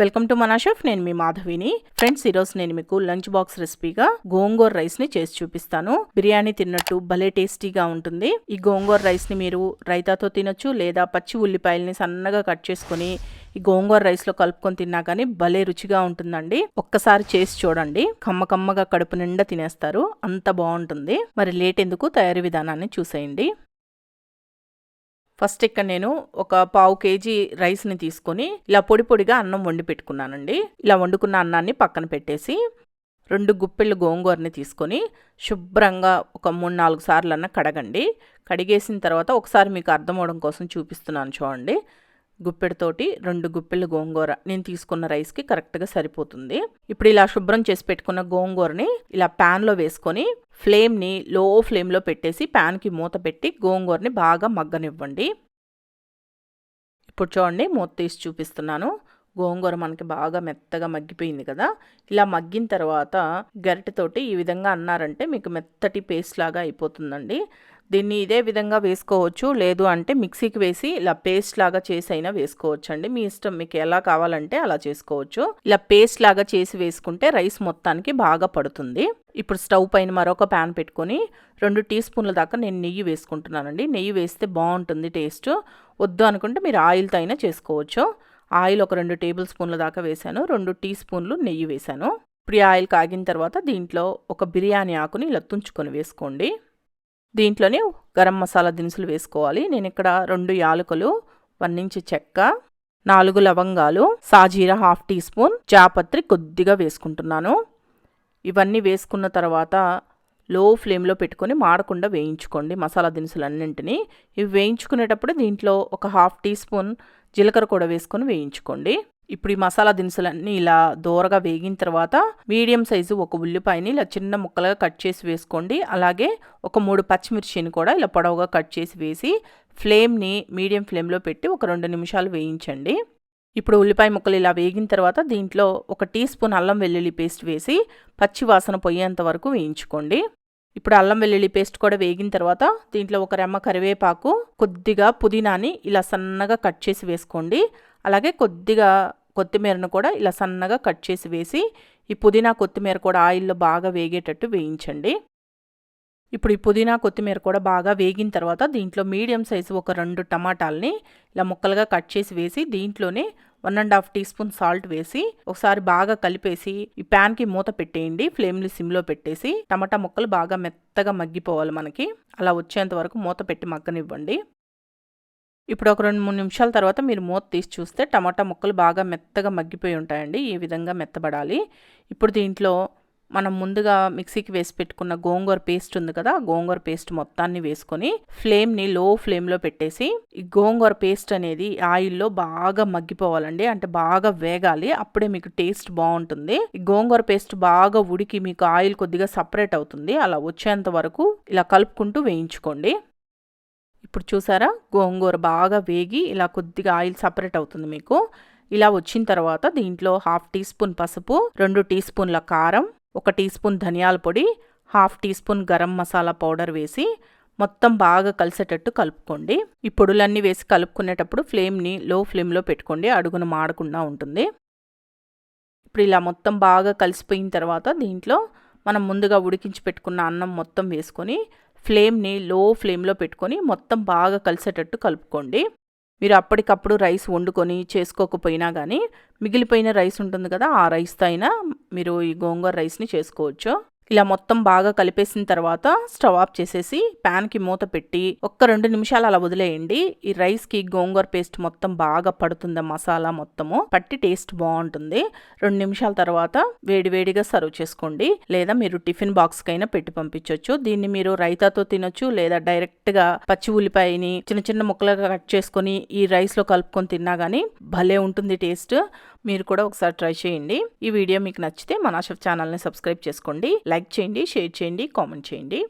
Welcome to మనా chef నేను మీ మాధవిని. Friends ఈరోజు నేను మీకు లంచ్ బాక్స్ రెసిపీగా గోంగూర రైస్ని చేసి చూపిస్తాను. బిర్యానీ తిన్నట్టు భలే టేస్టీగా ఉంటుంది. ఈ గోంగూర రైస్ని మీరు రైతాతో తినొచ్చు లేదా పచ్చి ఉల్లిపాయల్ని సన్నగా కట్ చేసుకొని ఈ గోంగూర రైస్లో కలుపుకొని తిన్నా కానీ భలే రుచిగా ఉంటుందండి. ఒక్కసారి చేసి చూడండి. కమ్మ కమ్మగా కడుపు నిండా తినేస్తారు. అంత బాగుంటుంది. మరి లేట్ ఎందుకు? తయారీ విధానాన్ని చూసేయండి. ఫస్ట్ ఇక్కడ నేను ఒక పావు కేజీ రైస్ని తీసుకొని ఇలా పొడి పొడిగా అన్నం వండి పెట్టుకున్నానండి. ఇలా వండుకున్న అన్నాన్ని పక్కన పెట్టేసి రెండు గుప్పెళ్ళు గోంగూరని తీసుకొని శుభ్రంగా ఒక మూడు నాలుగు సార్లు అన్న కడగండి. కడిగేసిన తర్వాత ఒకసారి మీకు అర్థం అవడం కోసం చూపిస్తున్నాను చూడండి. గుప్పెడుతోటి రెండు గుప్పెళ్ళు గోంగూర నేను తీసుకున్న రైస్కి కరెక్ట్గా సరిపోతుంది. ఇప్పుడు ఇలా శుభ్రం చేసి పెట్టుకున్న గోంగూరని ఇలా ప్యాన్లో వేసుకొని ఫ్లేమ్ని లో ఫ్లేమ్లో పెట్టేసి ప్యాన్కి మూత పెట్టి గోంగూరని బాగా మగ్గనివ్వండి. ఇప్పుడు చూడండి మూత తీసి చూపిస్తున్నాను. గోంగూర మనకి బాగా మెత్తగా మగ్గిపోయింది కదా? ఇలా మగ్గిన తర్వాత గరిటెతోటి ఈ విధంగా అన్నారంటే మీకు మెత్తటి పేస్ట్ లాగా అయిపోతుందండి. దీన్ని ఇదే విధంగా వేసుకోవచ్చు. లేదు అంటే మిక్సీకి వేసి ఇలా పేస్ట్ లాగా చేసి అయినా వేసుకోవచ్చు అండి మీ ఇష్టం మీకు ఎలా కావాలంటే అలా చేసుకోవచ్చు. ఇలా పేస్ట్ లాగా చేసి వేసుకుంటే రైస్ మొత్తానికి బాగా పడుతుంది. ఇప్పుడు స్టవ్ పైన మరొక ప్యాన్ పెట్టుకొని రెండు టీ స్పూన్ల దాకా నేను నెయ్యి వేసుకుంటున్నానండి. నెయ్యి వేస్తే బాగుంటుంది టేస్ట్. వద్దు అనుకుంటే మీరు ఆయిల్తో అయినా చేసుకోవచ్చు. ఆయిల్ ఒక రెండు టేబుల్ స్పూన్ల దాకా వేశాను రెండు టీ స్పూన్లు నెయ్యి వేశాను. ఇప్పుడు ఆయిల్ కాగిన తర్వాత దీంట్లో ఒక బిర్యానీ ఆకుని ఇలా తుంచుకొని వేసుకోండి. దీంట్లోనే గరం మసాలా దినుసులు వేసుకోవాలి. నేను ఇక్కడ రెండు యాలకులు వన్ ఇంచ్ చెక్క నాలుగు లవంగాలు సాజీరా హాఫ్ టీ స్పూన్ జాపత్రి కొద్దిగా వేసుకుంటున్నాను. ఇవన్నీ వేసుకున్న తర్వాత లో ఫ్లేమ్లో పెట్టుకొని మాడకుండా వేయించుకోండి మసాలా దినుసులన్నింటినీ. ఇవి వేయించుకునేటప్పుడు దీంట్లో ఒక హాఫ్ టీ స్పూన్ జీలకర్ర కూడా వేసుకొని వేయించుకోండి. ఇప్పుడు ఈ మసాలా దినుసులన్నీ ఇలా దూరగా వేగిన తర్వాత మీడియం సైజు ఒక ఉల్లిపాయని ఇలా చిన్న ముక్కలుగా కట్ చేసి వేసుకోండి. అలాగే ఒక మూడు పచ్చిమిర్చిని కూడా ఇలా పొడవుగా కట్ చేసి వేసి ఫ్లేమ్ని మీడియం ఫ్లేమ్లో పెట్టి ఒక రెండు నిమిషాలు వేయించండి. ఇప్పుడు ఉల్లిపాయ ముక్కలు ఇలా వేగిన తర్వాత దీంట్లో ఒక టీ స్పూన్ అల్లం వెల్లుల్లి పేస్ట్ వేసి పచ్చి వాసన పోయేంత వరకు వేయించుకోండి. ఇప్పుడు అల్లం వెల్లుల్లి పేస్ట్ కూడా వేగిన తర్వాత దీంట్లో ఒక రెమ్మ కరివేపాకు కొద్దిగా పుదీనాని ఇలా సన్నగా కట్ చేసి వేసుకోండి. అలాగే కొద్దిగా కొత్తిమీరను కూడా ఇలా సన్నగా కట్ చేసి వేసి ఈ పుదీనా కొత్తిమీర కూడా ఆయిల్లో బాగా వేగేటట్టు వేయించండి. ఇప్పుడు ఈ పుదీనా కొత్తిమీర కూడా బాగా వేగిన తర్వాత దీంట్లో మీడియం సైజు ఒక రెండు టమాటాలని ఇలా ముక్కలుగా కట్ చేసి వేసి దీంట్లోనే one and half teaspoon salt వేసి ఒకసారి బాగా కలిపేసి ఈ ప్యాన్కి మూత పెట్టేయండి. ఫ్లేమ్ని సిమ్లో పెట్టేసి టమాటా ముక్కలు బాగా మెత్తగా మగ్గిపోవాలి మనకి. అలా వచ్చేంత వరకు మూత పెట్టి మగ్గనివ్వండి. ఇప్పుడు ఒక రెండు మూడు నిమిషాల తర్వాత మీరు మూత తీసి చూస్తే టమాటా ముక్కలు బాగా మెత్తగా మగ్గిపోయి ఉంటాయండి. ఈ విధంగా మెత్తబడాలి. ఇప్పుడు దీంట్లో మనం ముందుగా మిక్సీకి వేసి పెట్టుకున్న గోంగూర పేస్ట్ ఉంది కదా గోంగూర పేస్ట్ మొత్తాన్ని వేసుకొని ఫ్లేమ్ని లో ఫ్లేమ్లో పెట్టేసి ఈ గోంగూర పేస్ట్ అనేది ఆయిల్లో బాగా మగ్గిపోవాలండి. అంటే బాగా వేగాలి. అప్పుడే మీకు టేస్ట్ బాగుంటుంది. ఈ గోంగూర పేస్ట్ బాగా ఉడికి మీకు ఆయిల్ కొద్దిగా సపరేట్ అవుతుంది. అలా వచ్చేంత వరకు ఇలా కలుపుకుంటూ వేయించుకోండి. ఇప్పుడు చూసారా? గోంగూర బాగా వేగి ఇలా కొద్దిగా ఆయిల్ సపరేట్ అవుతుంది మీకు. ఇలా వచ్చిన తర్వాత దీంట్లో హాఫ్ టీ స్పూన్ పసుపు రెండు టీ స్పూన్ల కారం ఒక టీ స్పూన్ ధనియాల పొడి half teaspoon garam masala powder వేసి మొత్తం బాగా కలిసేటట్టు కలుపుకోండి. ఈ పొడులన్నీ వేసి కలుపుకునేటప్పుడు ఫ్లేమ్ని లో ఫ్లేమ్లో పెట్టుకోండి. అడుగున మాడకుండా ఉంటుంది. ఇప్పుడు ఇలా మొత్తం బాగా కలిసిపోయిన తర్వాత దీంట్లో మనం ముందుగా ఉడికించి పెట్టుకున్న అన్నం మొత్తం వేసుకొని ఫ్లేమ్ని లో ఫ్లేమ్లో పెట్టుకొని మొత్తం బాగా కలిసేటట్టు కలుపుకోండి. మీరు అప్పటికప్పుడు రైస్ వండుకొని చేసుకోకపోయినా కానీ మిగిలిపోయిన రైస్ ఉంటుంది కదా ఆ రైస్తో అయినా మీరు ఈ గోంగూర రైస్ని చేసుకోవచ్చు. ఇలా మొత్తం బాగా కలిపేసిన తర్వాత స్టవ్ ఆఫ్ చేసేసి ప్యాన్కి మూత పెట్టి ఒక్క రెండు నిమిషాలు అలా వదిలేయండి. ఈ రైస్కి గోంగూర పేస్ట్ మొత్తం బాగా పడుతుంది మసాలా మొత్తము. పట్టి టేస్ట్ బాగుంటుంది. రెండు నిమిషాల తర్వాత వేడివేడిగా సర్వ్ చేసుకోండి. లేదా మీరు టిఫిన్ బాక్స్కైనా పెట్టి పంపించవచ్చు దీన్ని మీరు రైతాతో తినొచ్చు లేదా డైరెక్ట్గా పచ్చి ఉల్లిపాయని చిన్న చిన్న ముక్కలుగా కట్ చేసుకొని ఈ రైస్లో కలుపుకొని తిన్నా కానీ భలే ఉంటుంది టేస్ట్. మీరు కూడా ఒకసారి ట్రై చేయండి. ఈ వీడియో మీకు నచ్చితే మన ఛానల్ని సబ్స్క్రైబ్ చేసుకోండి. లైక్ చేయండి షేర్ చేయండి కామెంట్ చేయండి.